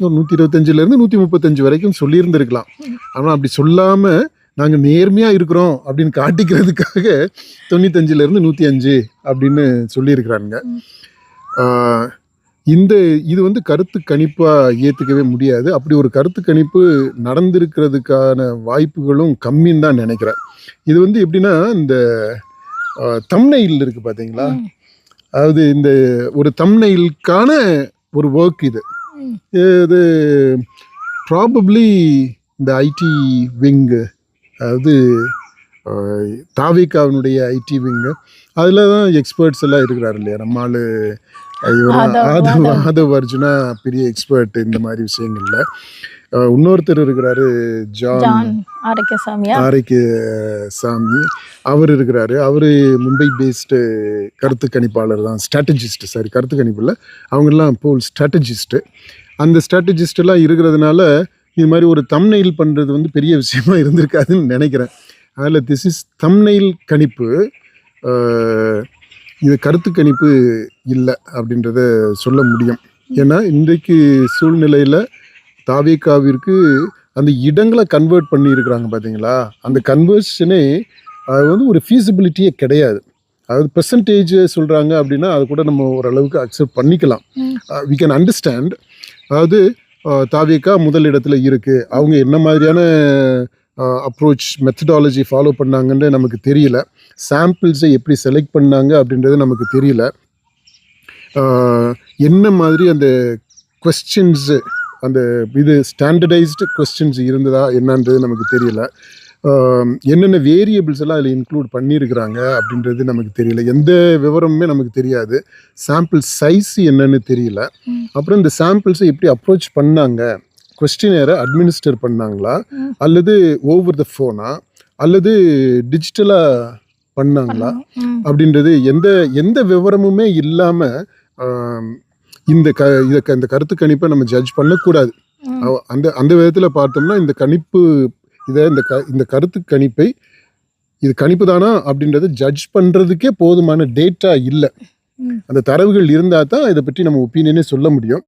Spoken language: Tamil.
ஒரு நூற்றி இருபத்தஞ்சிலேருந்து நூற்றி முப்பத்தஞ்சு வரைக்கும் சொல்லியிருந்திருக்கலாம். ஆனால் அப்படி சொல்லாமல் நாங்கள் நேர்மையாக இருக்கிறோம் அப்படின்னு காட்டிக்கிறதுக்காக தொண்ணூத்தஞ்சிலேருந்து நூற்றி அஞ்சு அப்படின்னு சொல்லியிருக்கிறாங்க இந்த இது வந்து கருத்து கணிப்பாக ஏற்றுக்கவே முடியாது. அப்படி ஒரு கருத்து கணிப்பு நடந்திருக்கிறதுக்கான வாய்ப்புகளும் கம்மின்னு தான் நினைக்கிறேன். இது வந்து எப்படின்னா இந்த தம்னையில் இருக்குது பார்த்தீங்களா. அதாவது இந்த ஒரு தம்னையிலுக்கான ஒரு ஒர்க் இது. இது ப்ராபப்ளி இந்த ஐடி விங்கு அதாவது தாவேகாவினுடைய ஐடி விங்கு அதில் தான் எக்ஸ்பர்ட்ஸ் எல்லாம் இருக்கிறாரு இல்லையா? நம்ம ஆளு இவர் ஆதவ், ஆதவ். அர்ஜுனா பெரிய எக்ஸ்பர்ட் இந்த மாதிரி விஷயங்கள்ல. இன்னொருத்தர் இருக்கிறாரு ஜான். ஜான் ஆரோக்கியசாமியா? ஆரைக்கு சாமி அவர் இருக்கிறாரு. அவர் மும்பை பேஸ்டு கருத்து கணிப்பாளர் தான் ஸ்ட்ராட்டஜிஸ்ட்டு சாரி கருத்து கணிப்பில் அவங்கெல்லாம் போல் ஸ்ட்ராட்டஜிஸ்ட்டு அந்த ஸ்ட்ராட்டஜிஸ்டெல்லாம் எல்லாம் இருக்கிறதுனால இது மாதிரி ஒரு தம்னெயில் பண்ணுறது வந்து பெரிய விஷயமா இருந்திருக்காதுன்னு நினைக்கிறேன். அதில் திஸ் இஸ் தம்னெயில் கணிப்பு. இது கருத்து கணிப்பு இல்லை அப்படின்றத சொல்ல முடியும். ஏன்னா இன்றைக்கு சூழ்நிலையில் தாவேக்காவிற்கு அந்த இடங்களை கன்வெர்ட் பண்ணியிருக்கிறாங்க பார்த்தீங்களா அந்த கன்வர்ஷனே அது வந்து ஒரு ஃபீஸிபிலிட்டியே கிடையாது. அதாவது பெர்சன்டேஜ் சொல்கிறாங்க அப்படின்னா அது கூட நம்ம ஓரளவுக்கு அக்செப்ட் பண்ணிக்கலாம். வி கேன் அண்டர்ஸ்டாண்ட் அதாவது அஹ், தாவேக்கா முதல் இடத்துல இருக்குது அவங்க என்ன மாதிரியான அப்ரோச் மெத்தடாலஜி ஃபாலோ பண்ணாங்கன்னு நமக்கு தெரியல. சாம்பிள்ஸை எப்படி செலக்ட் பண்ணாங்க அப்படின்றது நமக்கு தெரியல. என்ன மாதிரி அந்த கொஸ்டின்ஸு அந்த இது ஸ்டாண்டர்டைஸ்டு கொஸ்டின்ஸ் இருந்ததா என்னன்றது நமக்கு தெரியல. என்னென்ன வேரியபிள்ஸ் எல்லாம் அதில் இன்க்ளூட் பண்ணியிருக்கிறாங்க அப்படின்றது நமக்கு தெரியல. எந்த விவரமுமே நமக்கு தெரியாது. சாம்பிள் சைஸ் என்னன்னு தெரியல. அப்புறம் இந்த சாம்பிள்ஸை எப்படி அப்ரோச் பண்ணாங்க? கொஸ்டினரை அட்மினிஸ்டர் பண்ணாங்களா. அல்லது ஓவர் த ஃபோனா அல்லது டிஜிட்டலாக பண்ணாங்களா. அப்படின்றது எந்த எந்த விவரமுமே இல்லாமல் இந்த க இதை இந்த கருத்து கணிப்பை நம்ம ஜட்ஜ் பண்ணக்கூடாது. அந்த அந்த விதத்தில் பார்த்தோம்னா இந்த கணிப்பு இதை இந்த க இந்த கருத்து கணிப்பை இது கணிப்பு தானா அப்படின்றத ஜட்ஜ் பண்ணுறதுக்கே போதுமான டேட்டா இல்லை. அந்த தரவுகள் இருந்தால் தான் இதை பற்றி நம்ம ஒப்பீனியனே சொல்ல முடியும்